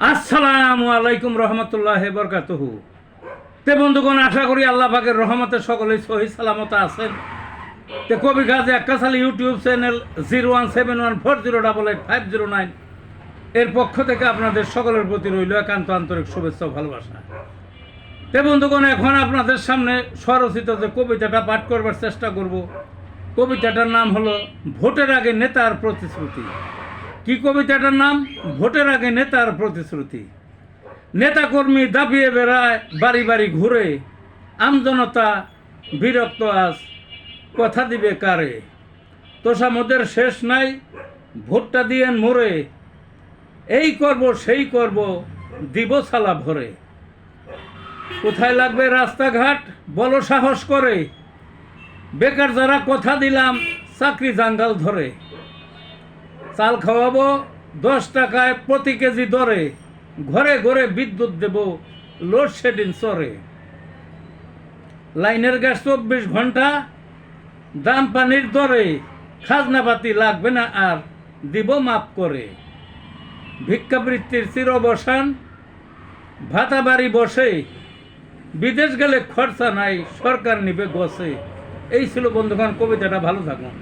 আসসালামু আলাইকুম রহমতুল্লাহ বরকাতহু। তে বন্ধুগণ, আশা করি আল্লাহ পাকের রহমতে সকলেই সহি সালামত আছেন। তে কবি Gazi Akkasal YouTube channel zero one seven one four zero double eight five zero nine এর পক্ষ থেকে আপনাদের সকলের প্রতি রইল একান্ত আন্তরিক শুভেচ্ছা ভালোবাসা। তে বন্ধুগণ, এখন আপনাদের সামনে স্বরচিত যে কবিতাটা পাঠ করবার চেষ্টা করব। কবিতাটার নাম হলো, ভোটের আগে নেতার প্রতিশ্রুতি। কি কবিতাটার নাম? ভোটের আগে নেতার প্রতিশ্রুতি। নেতাকর্মী দাপিয়ে বেড়ায় বাড়ি বাড়ি ঘুরে। আমজনতা বিরক্ত আজ, কথা দিবে কারে? তোষামদের শেষ নাই, ভোটটা দিয়েন মোরে। এই করব, সেই করব, দিব সালা ভরে। কোথায় লাগবে রাস্তাঘাট? বলো সাহস করে। বেকার যারা কথা দিলাম, চাকরি জাঙ্গাল ধরে। চাল খাওয়াবো, দশ টাকায় প্রতি কেজি দরে, ঘরে ঘরে বিদ্যুৎ দেব, লোডশেডিং চরে। লাইনের গ্যাস চব্বিশ ঘণ্টা, দাম পানির দরে খাজনাপাতি লাগবে না আর দিব মাপ করে। ভিক্ষাবৃত্তির চিরবসান, ভাতা বাড়ি বসে, বিদেশ গেলে খরচা নাই, সরকার নিবে গছে এই ছিল বন্ধুগণ, কবিতাটা ভালো থাকুন।